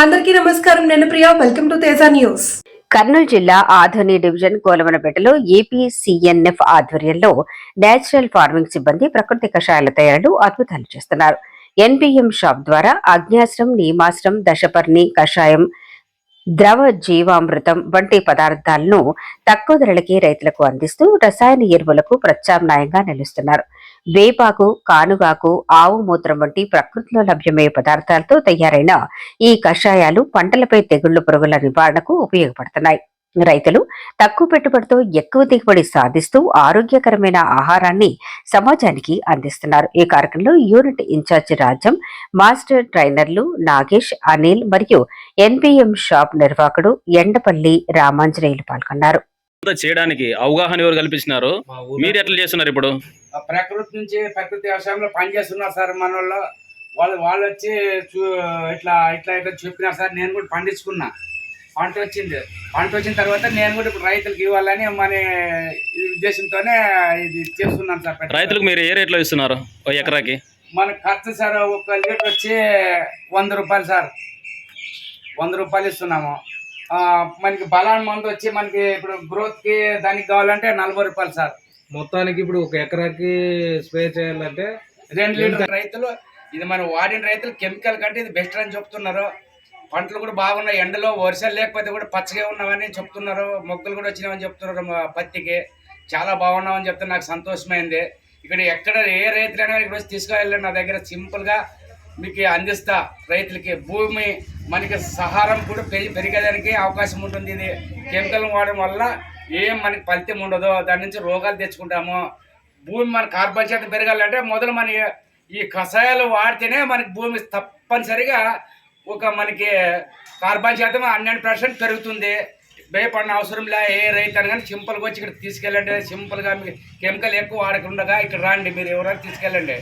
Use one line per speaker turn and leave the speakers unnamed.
అందరికీ నమస్కారం. నేను Priya. Welcome to Teja news.
Kurnool జిల్లా ఆధోని డివిజన్ కోలమనపేటలో ఏపీ సిఎన్ఎఫ్ ఆధ్వర్యంలో నేచురల్ ఫార్మింగ్ సిబ్బంది ప్రకృతి కషాయాల తయారీలు అద్భుతాలు చేస్తున్నారు. ఎన్బిఎం షాప్ ద్వారా అగ్నాశ్రం నియమాశ్రం దశపర్ణి కషాయం ద్రవ జీవామృతం వంటి పదార్థాలను తక్కువ ధరలకి రైతులకు అందిస్తూ రసాయన ఎరువులకు ప్రత్యామ్నాయంగా నిలుస్తున్నారు. వేపాకు కానుగాకు ఆవు మూత్రం వంటి ప్రకృతిలో లభ్యమయ్యే పదార్థాలతో తయారైన ఈ కషాయాలు పంటలపై తెగుళ్ళు పురుగుల నివారణకు ఉపయోగపడుతున్నాయి. రైతులు తక్కువ పెట్టుబడితో ఎక్కువ దిగుబడి సాధిస్తూ ఆరోగ్యకరమైన ఆహారాన్ని సమాజానికి అందిస్తున్నారు. ఈ కార్యక్రమంలో యూనిట్ ఇన్ఛార్జ్ రాజ్యం మాస్టర్ ట్రైనర్లు నాగేష్ అనిల్ మరియు ఎన్పిఎం షాప్ నిర్వాహకుడు ఎండపల్లి రామాంజనేయులు పాల్గొన్నారు.
అంతా చేయడానికి అవగాహన ఎవరు కల్పించినారు?
ఊర్లో
మీరు ఎట్లా చేస్తున్నారు ఇప్పుడు?
ప్రకృతి నుంచి ప్రకృతి వ్యవసాయంలో పని చేస్తున్నారు సార్ మన వాళ్ళు వాళ్ళు వచ్చి చూ ఇట్లా ఇట్లా ఇట్లా చెప్పినారు సార్. నేను కూడా పండించుకున్నా. పంట వచ్చింది. పంట వచ్చిన తర్వాత నేను కూడా ఇప్పుడు రైతులకు ఇవ్వాలని మన ఉద్దేశంతోనే ఇది చేస్తున్నాను సార్.
రైతులకు మీరు ఏ రేట్లో ఇస్తున్నారు ఒక ఎకరాకి?
మన ఖర్చు సార్ ఒక లీటర్ వచ్చి వంద రూపాయలు సార్. వంద రూపాయలు ఇస్తున్నాము. ఆ, మనకి బలాన్ మందు వచ్చి మనకి ఇప్పుడు గ్రోత్కి దానికి కావాలంటే నలభై రూపాయలు సార్.
మొత్తానికి ఇప్పుడు ఒక ఎకరాకి స్ప్రే చేయాలంటే
రెండు లీటర్ రైతులు ఇది మనం వాడిన రైతులు కెమికల్ కంటే ఇది బెస్ట్ అని చెప్తున్నారు. పంటలు కూడా బాగున్నాయి. ఎండలో వర్షాలు లేకపోతే కూడా పచ్చగా ఉన్నామని చెప్తున్నారు. మొక్కలు కూడా వచ్చినామని చెప్తున్నారు పత్తికి. చాలా బాగున్నామని చెప్తే నాకు సంతోషమైంది. ఇక్కడ ఎక్కడ ఏ రైతులైనా ఇక్కడ వచ్చి తీసుకువెళ్ళండి. నా దగ్గర సింపుల్గా మీకు అందిస్తా. రైతులకి భూమి మనకి సహారం కూడా పెరిగి పెరిగేదానికి అవకాశం ఉంటుంది. ఇది కెమికల్ వాడడం వల్ల ఏం మనకి ఫలితం ఉండదు. దాని నుంచి రోగాలు తెచ్చుకుంటాము. భూమి మన కార్బన్ శాతం పెరగాలంటే మొదలు మన ఈ కషాయాలు వాడితేనే మనకి భూమి తప్పనిసరిగా ఒక మనకి కార్బన్ శాతం హండ్రెడ్ పర్సెంట్ పెరుగుతుంది. భయపడిన అవసరం లే ఏ రైతు అని కానీ సింపుల్గా వచ్చి ఇక్కడ తీసుకెళ్ళండి. సింపుల్గా మీకు కెమికల్ ఎక్కువ వాడకుండా ఇక్కడ రండి మీరు ఎవరైనా తీసుకెళ్ళండి.